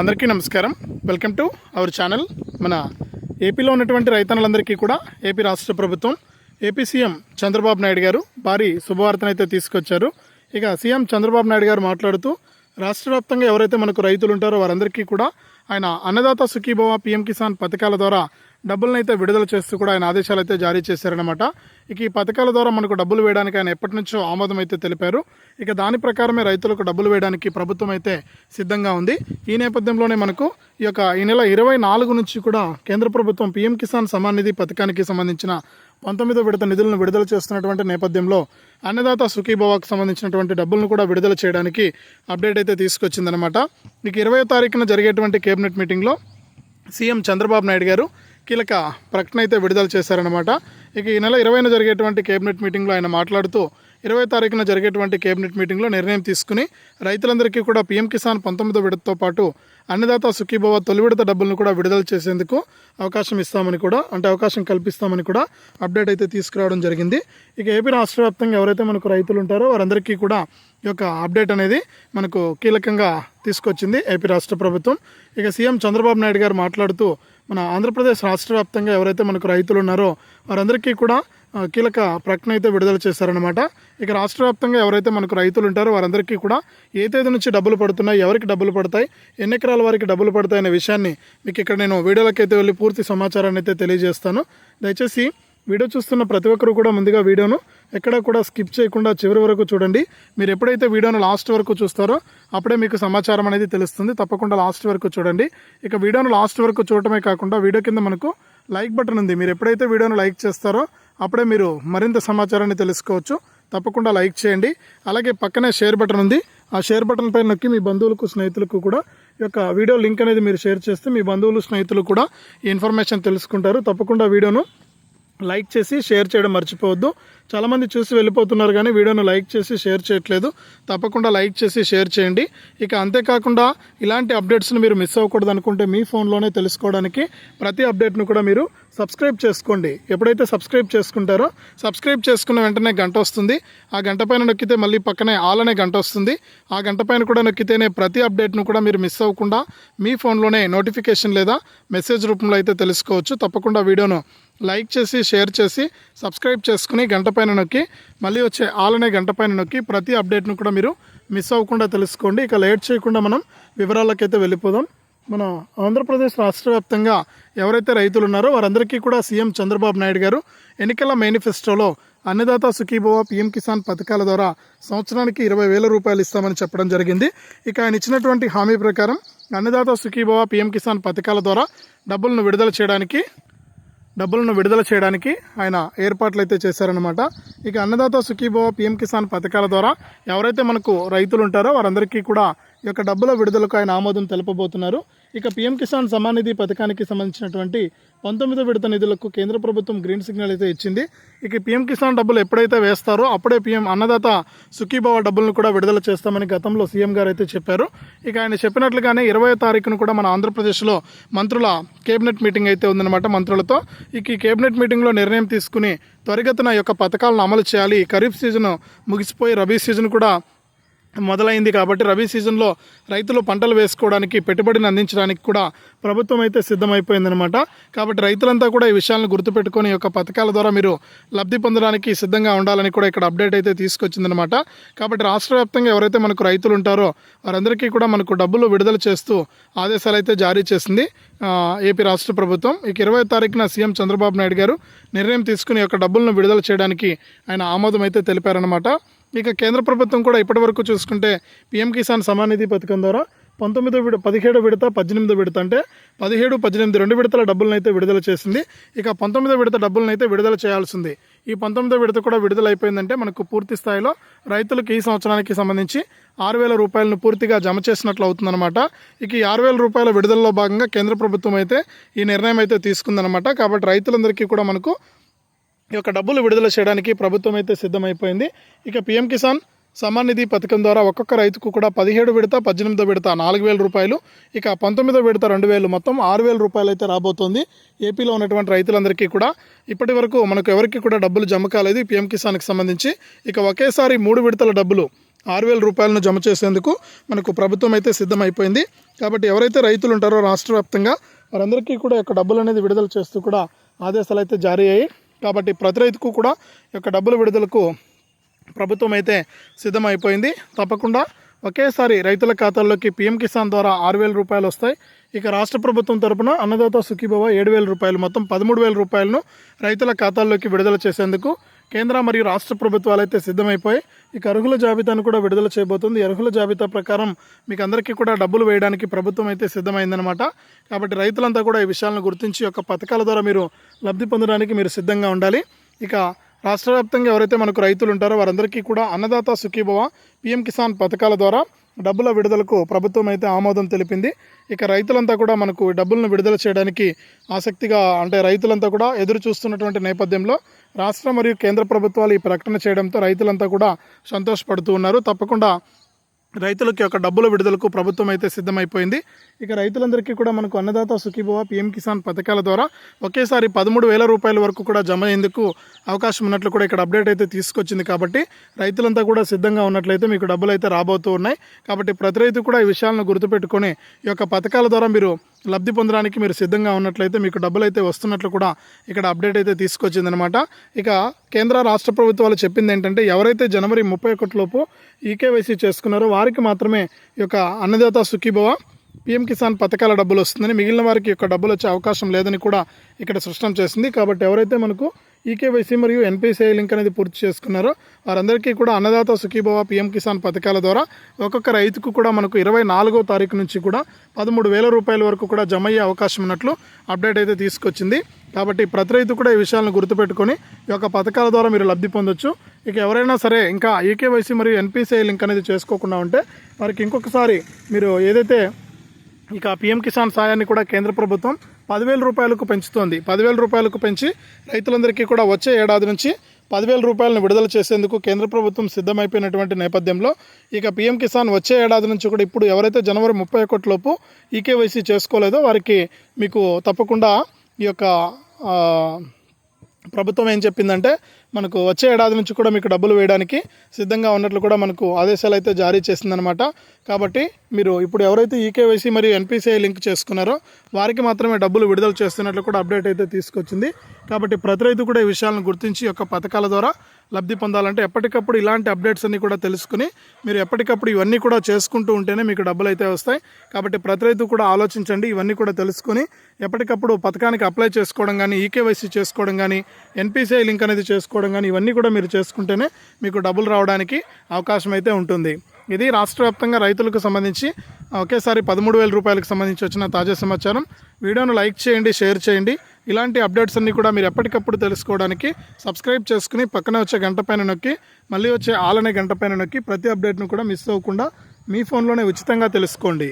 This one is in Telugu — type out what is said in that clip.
అందరికీ నమస్కారం. వెల్కమ్ టు అవర్ ఛానల్ మన ఏపీలో ఉన్నటువంటి రైతన్నలందరికీ కూడా ఏపీ రాష్ట్ర ప్రభుత్వం ఏపీ సీఎం చంద్రబాబు నాయుడు గారు భారీ శుభవార్తనైతే తీసుకొచ్చారు. ఇక సీఎం చంద్రబాబు నాయుడు గారు మాట్లాడుతూ రాష్ట్ర వ్యాప్తంగా ఎవరైతే మనకు రైతులు ఉంటారో వారందరికీ కూడా ఆయన అన్నదాత సుఖీభవ పీఎం కిసాన్ పథకాల ద్వారా డబ్బులను అయితే విడుదల చేస్తూ కూడా ఆయన ఆదేశాలు అయితే జారీ చేశారనమాట ఇక ఈ పథకాల ద్వారా మనకు డబ్బులు వేయడానికి ఆయన ఎప్పటి నుంచో ఆమోదం అయితే తెలిపారు. ఇక దాని ప్రకారమే రైతులకు డబ్బులు వేయడానికి ప్రభుత్వం అయితే సిద్ధంగా ఉంది. ఈ నేపథ్యంలోనే మనకు ఈ యొక్క ఈ నెల ఇరవై నాలుగు నుంచి కూడా కేంద్ర ప్రభుత్వం పీఎం కిసాన్ సమాన్ నిధి పథకానికి సంబంధించిన పంతొమ్మిదో విడత నిధులను విడుదల చేస్తున్నటువంటి నేపథ్యంలో అన్నదాత సుఖీభవాకు సంబంధించినటువంటి డబ్బులను కూడా విడుదల చేయడానికి అప్డేట్ అయితే తీసుకొచ్చిందనమాట ఇక ఇరవై తారీఖున జరిగేటువంటి కేబినెట్ మీటింగ్లో సీఎం చంద్రబాబు నాయుడు గారు కీలక ప్రకటన అయితే విడుదల చేశారనమాట ఇక ఈ నెల ఇరవైన జరిగేటువంటి కేబినెట్ మీటింగ్లో ఆయన మాట్లాడుతూ ఇరవై తారీఖున జరిగేటువంటి కేబినెట్ మీటింగ్లో నిర్ణయం తీసుకుని రైతులందరికీ కూడా పీఎం కిసాన్ పంతొమ్మిదో విడతతో పాటు అన్నదాత సుఖీభవ తొలి విడత డబ్బులను కూడా విడుదల చేసేందుకు అవకాశం ఇస్తామని కూడా అంటే అవకాశం కల్పిస్తామని కూడా అప్డేట్ అయితే తీసుకురావడం జరిగింది. ఇక ఏపీ రాష్ట్ర వ్యాప్తంగా ఎవరైతే మనకు రైతులు ఉంటారో వారందరికీ కూడా ఈ యొక్క అప్డేట్ అనేది మనకు కీలకంగా తీసుకొచ్చింది ఏపీ రాష్ట్ర ప్రభుత్వం. ఇక సీఎం చంద్రబాబు నాయుడు గారు మాట్లాడుతూ మన ఆంధ్రప్రదేశ్ రాష్ట్ర వ్యాప్తంగా ఎవరైతే మనకు రైతులు ఉన్నారో వారందరికీ కూడా కీలక ప్రకటన అయితే విడుదల చేశారనమాట ఇక రాష్ట్ర వ్యాప్తంగా ఎవరైతే మనకు రైతులు ఉంటారో వారందరికీ కూడా ఏ తేదీ నుంచి డబ్బులు పడుతున్నాయి ఎవరికి డబ్బులు పడతాయి ఎన్ని ఎకరాల వారికి డబ్బులు పడతాయి అనే విషయాన్ని మీకు ఇక్కడ నేను వీడియోలకైతే వెళ్ళి పూర్తి సమాచారాన్ని అయితే తెలియజేస్తాను. దయచేసి వీడియో చూస్తున్న ప్రతి ఒక్కరు కూడా ముందుగా వీడియోను ఎక్కడా కూడా స్కిప్ చేయకుండా చివరి వరకు చూడండి. మీరు ఎప్పుడైతే వీడియోను లాస్ట్ వరకు చూస్తారో అప్పుడే మీకు సమాచారం అనేది తెలుస్తుంది. తప్పకుండా లాస్ట్ వరకు చూడండి. ఇక వీడియోను లాస్ట్ వరకు చూడటమే కాకుండా వీడియో కింద మనకు లైక్ బటన్ ఉంది. మీరు ఎప్పుడైతే వీడియోను లైక్ చేస్తారో అప్పుడే మీరు మరింత సమాచారాన్ని తెలుసుకోవచ్చు. తప్పకుండా లైక్ చేయండి. అలాగే పక్కనే షేర్ బటన్ ఉంది. ఆ షేర్ బటన్ పైన నొక్కి మీ బంధువులకు స్నేహితులకు కూడా ఈ యొక్క వీడియో లింక్ అనేది మీరు షేర్ చేస్తే మీ బంధువులు స్నేహితులు కూడా ఈ ఇన్ఫర్మేషన్ తెలుసుకుంటారు. తప్పకుండా వీడియోను లైక్ చేసి షేర్ చేయడం మర్చిపోవద్దు. చాలామంది చూసి వెళ్ళిపోతున్నారు కానీ వీడియోను లైక్ చేసి షేర్ చేయట్లేదు. తప్పకుండా లైక్ చేసి షేర్ చేయండి. ఇక అంతేకాకుండా ఇలాంటి అప్డేట్స్ని మీరు మిస్ అవ్వకూడదు అనుకుంటే మీ ఫోన్లోనే తెలుసుకోవడానికి ప్రతి అప్డేట్ను కూడా మీరు సబ్స్క్రైబ్ చేసుకోండి. ఎప్పుడైతే సబ్స్క్రైబ్ చేసుకుంటారో సబ్స్క్రైబ్ చేసుకున్న వెంటనే గంట వస్తుంది. ఆ గంట పైన నొక్కితే మళ్ళీ పక్కనే ఆల్ అనే గంట వస్తుంది. ఆ గంట పైన కూడా నొక్కితేనే ప్రతి అప్డేట్ను కూడా మీరు మిస్ అవ్వకుండా మీ ఫోన్లోనే నోటిఫికేషన్ లేదా మెసేజ్ రూపంలో అయితే తెలుసుకోవచ్చు. తప్పకుండా వీడియోను లైక్ చేసి షేర్ చేసి సబ్స్క్రైబ్ చేసుకుని గంట పైన నొక్కి మళ్ళీ వచ్చే ఆల్ అనే గంట పైన నొక్కి ప్రతి అప్డేట్ను కూడా మీరు మిస్ అవ్వకుండా తెలుసుకోండి. ఇక లేట్ చేయకుండా మనం వివరాలకైతే వెళ్ళిపోదాం. మన ఆంధ్రప్రదేశ్ రాష్ట్ర వ్యాప్తంగా ఎవరైతే రైతులు ఉన్నారో వారందరికీ కూడా సీఎం చంద్రబాబు నాయుడు గారు ఎన్నికల మేనిఫెస్టోలో అన్నదాత సుఖీభవ పీఎం కిసాన్ పథకాల ద్వారా సంవత్సరానికి ఇరవై వేల రూపాయలు ఇస్తామని చెప్పడం జరిగింది. ఇక ఆయన ఇచ్చినటువంటి హామీ ప్రకారం అన్నదాత సుఖీభవ పీఎం కిసాన్ పథకాల ద్వారా డబ్బులను విడుదల చేయడానికి డబ్బులను విడుదల చేయడానికి ఆయన ఏర్పాట్లు అయితే చేశారనమాట ఇక అన్నదాత సుఖీభవ పీఎం కిసాన్ పథకాల ద్వారా ఎవరైతే మనకు రైతులు ఉంటారో వారందరికీ కూడా ఈ యొక్క డబ్బుల విడుదలకు ఆయన ఆమోదం తెలపబోతున్నారు. ఇక పీఎం కిసాన్ సమాన్ నిధి పథకానికి సంబంధించినటువంటి పంతొమ్మిదో విడత నిధులకు కేంద్ర ప్రభుత్వం గ్రీన్ సిగ్నల్ అయితే ఇచ్చింది. ఇక పీఎం కిసాన్ డబ్బులు ఎప్పుడైతే వేస్తారో అప్పుడే పీఎం అన్నదాత సుఖీభావ డబ్బులను కూడా విడుదల చేస్తామని గతంలో సీఎం గారు అయితే చెప్పారు. ఇక ఆయన చెప్పినట్లుగానే ఇరవై తారీఖున కూడా మన ఆంధ్రప్రదేశ్లో మంత్రుల కేబినెట్ మీటింగ్ అయితే ఉందన్నమాట మంత్రులతో. ఇక ఈ కేబినెట్ మీటింగ్లో నిర్ణయం తీసుకుని త్వరిగతిన యొక్క పథకాలను అమలు చేయాలి. ఖరీఫ్ సీజన్ ముగిసిపోయి రబీ సీజన్ కూడా మొదలైంది కాబట్టి రబీ సీజన్లో రైతులు పంటలు వేసుకోవడానికి పెట్టుబడిని అందించడానికి కూడా ప్రభుత్వం అయితే సిద్ధమైపోయిందనమాట కాబట్టి రైతులంతా కూడా ఈ విషయాలను గుర్తుపెట్టుకొని యొక్క పథకాల ద్వారా మీరు లబ్ధి పొందడానికి సిద్ధంగా ఉండాలని కూడా ఇక్కడ అప్డేట్ అయితే తీసుకొచ్చిందనమాట కాబట్టి రాష్ట్ర వ్యాప్తంగా ఎవరైతే మనకు రైతులు ఉంటారో వారందరికీ కూడా మనకు డబ్బులు విడుదల చేస్తూ ఆదేశాలు అయితే జారీ చేసింది ఏపీ రాష్ట్ర ప్రభుత్వం. ఇక ఇరవై తారీఖున సీఎం చంద్రబాబు నాయుడు గారు నిర్ణయం తీసుకుని యొక్క డబ్బులను విడుదల చేయడానికి ఆయన ఆమోదం అయితే తెలిపారనమాట ఇక కేంద్ర ప్రభుత్వం కూడా ఇప్పటివరకు చూసుకుంటే పీఎం కిసాన్ సమాన్ నిధి పథకం ద్వారా పంతొమ్మిదో విడ పదిహేడు విడత పద్దెనిమిదో విడత అంటే పదిహేడు పద్దెనిమిది రెండు విడతల డబ్బులను అయితే విడుదల చేసింది. ఇక పంతొమ్మిదో విడత డబ్బులను అయితే విడుదల చేయాల్సింది. ఈ పంతొమ్మిదో విడత కూడా విడుదల అయిపోయిందంటే మనకు పూర్తి స్థాయిలో రైతులకు ఈ సంవత్సరానికి సంబంధించి ఆరు వేల రూపాయలను పూర్తిగా జమ చేసినట్లు అవుతుందన్నమాట. ఇక ఈ ఆరు వేల రూపాయల విడుదలలో భాగంగా కేంద్ర ప్రభుత్వం అయితే ఈ నిర్ణయం అయితే తీసుకుందనమాట కాబట్టి రైతులందరికీ కూడా మనకు ఈ యొక్క డబ్బులు విడుదల చేయడానికి ప్రభుత్వం అయితే సిద్ధమైపోయింది. ఇక పీఎం కిసాన్ సమాన్ నిధి పథకం ద్వారా ఒక్కొక్క రైతుకు కూడా పదిహేడు విడత పద్దెనిమిదో విడత నాలుగు వేల రూపాయలు ఇక పంతొమ్మిదో విడత రెండు వేలు మొత్తం ఆరు వేల రూపాయలు అయితే రాబోతోంది. ఏపీలో ఉన్నటువంటి రైతులందరికీ కూడా ఇప్పటి వరకు మనకు ఎవరికి కూడా డబ్బులు జమ కాలేదు పీఎం కిసాన్కి సంబంధించి. ఇక ఒకేసారి మూడు విడతల డబ్బులు ఆరు వేల రూపాయలను జమ చేసేందుకు మనకు ప్రభుత్వం అయితే సిద్ధమైపోయింది. కాబట్టి ఎవరైతే రైతులు ఉంటారో రాష్ట్ర వ్యాప్తంగా వారందరికీ కూడా యొక్క డబ్బులు అనేది విడుదల చేస్తూ కూడా ఆదేశాలు అయితే జారీ అయ్యాయి. కాబట్టి ప్రతి రైతుకు కూడా యొక్క డబ్బుల విడుదలకు ప్రభుత్వం అయితే సిద్ధమైపోయింది. తప్పకుండా ఒకేసారి రైతుల ఖాతాల్లోకి పీఎం కిసాన్ ద్వారా ఆరు వేల రూపాయలు వస్తాయి. ఇక రాష్ట్ర ప్రభుత్వం తరపున అన్నదాత సుఖీభవ ఏడు వేల రూపాయలు మొత్తం పదమూడు వేల రూపాయలను రైతుల ఖాతాల్లోకి విడుదల చేసేందుకు కేంద్ర మరియు రాష్ట్ర ప్రభుత్వాలు అయితే సిద్ధమైపోయి ఇక అర్హుల జాబితాను కూడా విడుదల చేయబోతుంది. అర్హుల జాబితా ప్రకారం మీకు అందరికీ కూడా డబ్బులు వేయడానికి ప్రభుత్వం అయితే సిద్ధమైందనమాట కాబట్టి రైతులంతా కూడా ఈ విషయాలను గుర్తించి యొక్క పథకాల ద్వారా మీరు లబ్ధి పొందడానికి మీరు సిద్ధంగా ఉండాలి. ఇక రాష్ట్ర వ్యాప్తంగా ఎవరైతే మనకు రైతులు ఉంటారో వారందరికీ కూడా అన్నదాత సుఖీభవ పిఎం కిసాన్ పథకాల ద్వారా డబ్బుల విడుదలకు ప్రభుత్వం అయితే ఆమోదం తెలిపింది. ఇక రైతులంతా కూడా మనకు డబ్బులను విడుదల చేయడానికి ఆసక్తిగా అంటే రైతులంతా కూడా ఎదురు చూస్తున్నటువంటి నేపథ్యంలో రాష్ట్ర మరియు కేంద్ర ప్రభుత్వాలు ఈ ప్రకటన చేయడంతో రైతులంతా కూడా సంతోషపడుతూ ఉన్నారు. తప్పకుండా రైతులకి యొక్క డబ్బుల విడుదలకు ప్రభుత్వం అయితే సిద్ధమైపోయింది. ఇక రైతులందరికీ కూడా మనకు అన్నదాత సుఖీభవ పిఎం కిసాన్ పథకాల ద్వారా ఒకేసారి పదమూడు వేల రూపాయల వరకు కూడా జమ అయ్యేందుకు అవకాశం ఉన్నట్లు కూడా ఇక్కడ అప్డేట్ అయితే తీసుకొచ్చింది కాబట్టి రైతులంతా కూడా సిద్ధంగా ఉన్నట్లయితే మీకు డబ్బులు అయితే రాబోతూ ఉన్నాయి. కాబట్టి ప్రతి రైతు కూడా ఈ విషయాలను గుర్తుపెట్టుకొని ఈ యొక్క పథకాల ద్వారా మీరు లబ్ధి పొందడానికి మీరు సిద్ధంగా ఉన్నట్లయితే మీకు డబ్బులు అయితే వస్తున్నట్లు కూడా ఇక్కడ అప్డేట్ అయితే తీసుకొచ్చిందనమాట ఇక కేంద్ర రాష్ట్ర ప్రభుత్వాలు చెప్పింది ఏంటంటే ఎవరైతే జనవరి ముప్పై ఒకటిలోపు ఈకేవైసీ చేసుకున్నారో వారికి మాత్రమే ఈ యొక్క అన్నదాత సుఖీభవ పిఎం కిసాన్ పథకాల డబ్బులు వస్తుందని మిగిలిన వారికి యొక్క డబ్బులు వచ్చే అవకాశం లేదని కూడా ఇక్కడ స్పష్టం చేసింది. కాబట్టి ఎవరైతే మనకు ఈకేవైసీ మరియు ఎన్పిసిఐ లింక్ అనేది పూర్తి చేసుకున్నారో. వారందరికీ కూడా అన్నదాత సుఖీభవ పిఎం కిసాన్ పథకాల ద్వారా ఒక్కొక్క రైతుకు కూడా మనకు ఇరవై నాలుగో తారీఖు నుంచి కూడా పదమూడు వేల రూపాయల వరకు కూడా జమ అయ్యే అవకాశం ఉన్నట్లు అప్డేట్ అయితే తీసుకొచ్చింది. కాబట్టి ప్రతి రైతు కూడా ఈ విషయాలను గుర్తుపెట్టుకొని ఈ యొక్క పథకాల ద్వారా మీరు లబ్ధి పొందొచ్చు. ఇక ఎవరైనా సరే ఇంకా ఈకేవైసీ మరియు ఎన్పిసిఐ లింక్ అనేది చేసుకోకుండా ఉంటే వారికి ఇంకొకసారి మీరు ఏదైతే ఇక పిఎం కిసాన్ సాయాన్ని కూడా కేంద్ర ప్రభుత్వం పదివేల రూపాయలకు పెంచుతోంది. పదివేల రూపాయలకు పెంచి రైతులందరికీ కూడా వచ్చే ఏడాది నుంచి పదివేల రూపాయలను విడుదల చేసేందుకు కేంద్ర ప్రభుత్వం సిద్ధమైపోయినటువంటి నేపథ్యంలో ఇక పీఎం కిసాన్ వచ్చే ఏడాది నుంచి కూడా ఇప్పుడు ఎవరైతే జనవరి ముప్పై ఒకటిలోపు ఈకేవైసీ చేసుకోలేదో వారికి మీకు తప్పకుండా ఈ యొక్క ప్రభుత్వం ఏం చెప్పిందంటే మనకు వచ్చే ఏడాది నుంచి కూడా మీకు డబ్బులు వేయడానికి సిద్ధంగా ఉన్నట్లు కూడా మనకు ఆదేశాలు అయితే జారీ చేసిందనమాట కాబట్టి మీరు ఇప్పుడు ఎవరైతే ఈకేవైసీ మరియు ఎన్పిసిఐ లింక్ చేసుకున్నారో వారికి మాత్రమే డబ్బులు విడుదల చేస్తున్నట్లు కూడా అప్డేట్ అయితే తీసుకొచ్చింది. కాబట్టి ప్రతి రైతు కూడా ఈ విషయాలను గుర్తించి యొక్క పథకాల ద్వారా లబ్ధి పొందాలంటే ఎప్పటికప్పుడు ఇలాంటి అప్డేట్స్ అన్ని కూడా తెలుసుకుని మీరు ఎప్పటికప్పుడు ఇవన్నీ కూడా చేసుకుంటూ ఉంటేనే మీకు డబ్బులు అయితే వస్తాయి. కాబట్టి ప్రతి రైతు కూడా ఆలోచించండి ఇవన్నీ కూడా తెలుసుకుని ఎప్పటికప్పుడు పథకానికి అప్లై చేసుకోవడం కానీ ఈకేవైసీ చేసుకోవడం కానీ ఎన్పిసిఐ లింక్ అనేది చేసుకోవడం చేసుకోవడం కానీ ఇవన్నీ కూడా మీరు చేసుకుంటేనే మీకు డబ్బులు రావడానికి అవకాశం అయితే ఉంటుంది. ఇది రాష్ట్ర వ్యాప్తంగా రైతులకు సంబంధించి ఒకేసారి పదమూడు వేల రూపాయలకు సంబంధించి వచ్చిన తాజా సమాచారం. వీడియోను లైక్ చేయండి షేర్ చేయండి. ఇలాంటి అప్డేట్స్ అన్నీ కూడా మీరు ఎప్పటికప్పుడు తెలుసుకోవడానికి సబ్స్క్రైబ్ చేసుకుని పక్కనే వచ్చే గంట పైన నొక్కి మళ్ళీ వచ్చే ఆలనే గంట పైన నొక్కి ప్రతి అప్డేట్ను కూడా మిస్ అవ్వకుండా మీ ఫోన్లోనే ఉచితంగా తెలుసుకోండి.